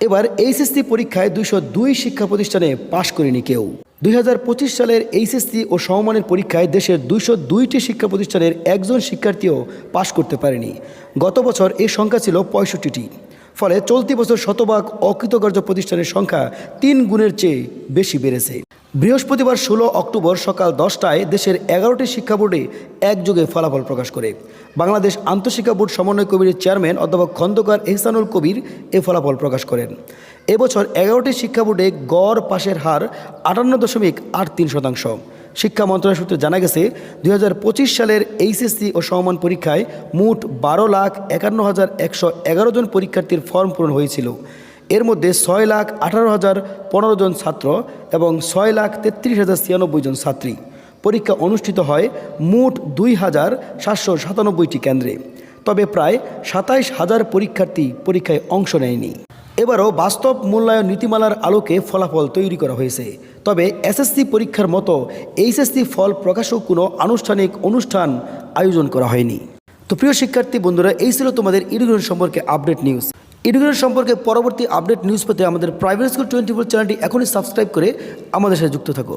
এবার এইচএসসি পরীক্ষায় দুইশো দুই শিক্ষা প্রতিষ্ঠানে পাশ করেনি কেউ। দুই হাজার পঁচিশ সালের এইচএসসি ও সমমানের পরীক্ষায় দেশের দুইশো দুইটি শিক্ষা প্রতিষ্ঠানের একজন শিক্ষার্থীও পাশ করতে পারেনি। গত বছর এই সংখ্যা ছিল পঁয়ষট্টিটি। ফলে চলতি বছর শতভাগ অকৃতকার্য প্রতিষ্ঠানের সংখ্যা তিন গুণের চেয়ে বেশি বেড়েছে। বৃহস্পতিবার ষোলো অক্টোবর সকাল দশটায় দেশের এগারোটি শিক্ষা বোর্ডে একযোগে ফলাফল প্রকাশ করে। বাংলাদেশ আন্তঃশিক্ষা বোর্ড সমন্বয় কমিটির চেয়ারম্যান অধ্যাপক খন্দকার এহসানুল কবির এ ফলাফল প্রকাশ করেন। এবছর এগারোটি শিক্ষা বোর্ডে গড় পাশের হার আটান্ন দশমিক আট তিন শতাংশ। শিক্ষা মন্ত্রণালয় সূত্রে জানা গেছে দু হাজার পঁচিশ সালের এইচএসসি ও সমমান পরীক্ষায় মোট বারো লাখ একান্ন হাজার একশো এগারো জন পরীক্ষার্থীর ফর্ম পূরণ হয়েছিল। এর মধ্যে ছয় লাখ আঠারো হাজার পনেরো জন ছাত্র এবং ছয় লাখ তেত্রিশ হাজার ছিয়ানব্বই জন ছাত্রী। পরীক্ষা অনুষ্ঠিত হয় মোট দুই হাজার সাতশো সাতানব্বইটি কেন্দ্রে। তবে প্রায় সাতাইশ হাজার পরীক্ষার্থী পরীক্ষায় অংশ নেয়নি। এবারও বাস্তব মূল্যায়ন নীতিমালার আলোকে ফলাফল তৈরি করা হয়েছে। তবে এসএসসি পরীক্ষার মতো এইচএসসি ফল প্রকাশক কোনো আনুষ্ঠানিক অনুষ্ঠান আয়োজন করা হয়নি। তো প্রিয় শিক্ষার্থী বন্ধুরা, এই ছিল তোমাদের এডুকেশন সম্পর্কে আপডেট নিউজ। এডুকেশন সম্পর্কে পরবর্তী আপডেট নিউজ পেতে আমাদের প্রাইভেট স্কুল টোয়েন্টি ফোর চ্যানেলটি এখনই সাবস্ক্রাইব করে আমাদের সাথে যুক্ত থাকো।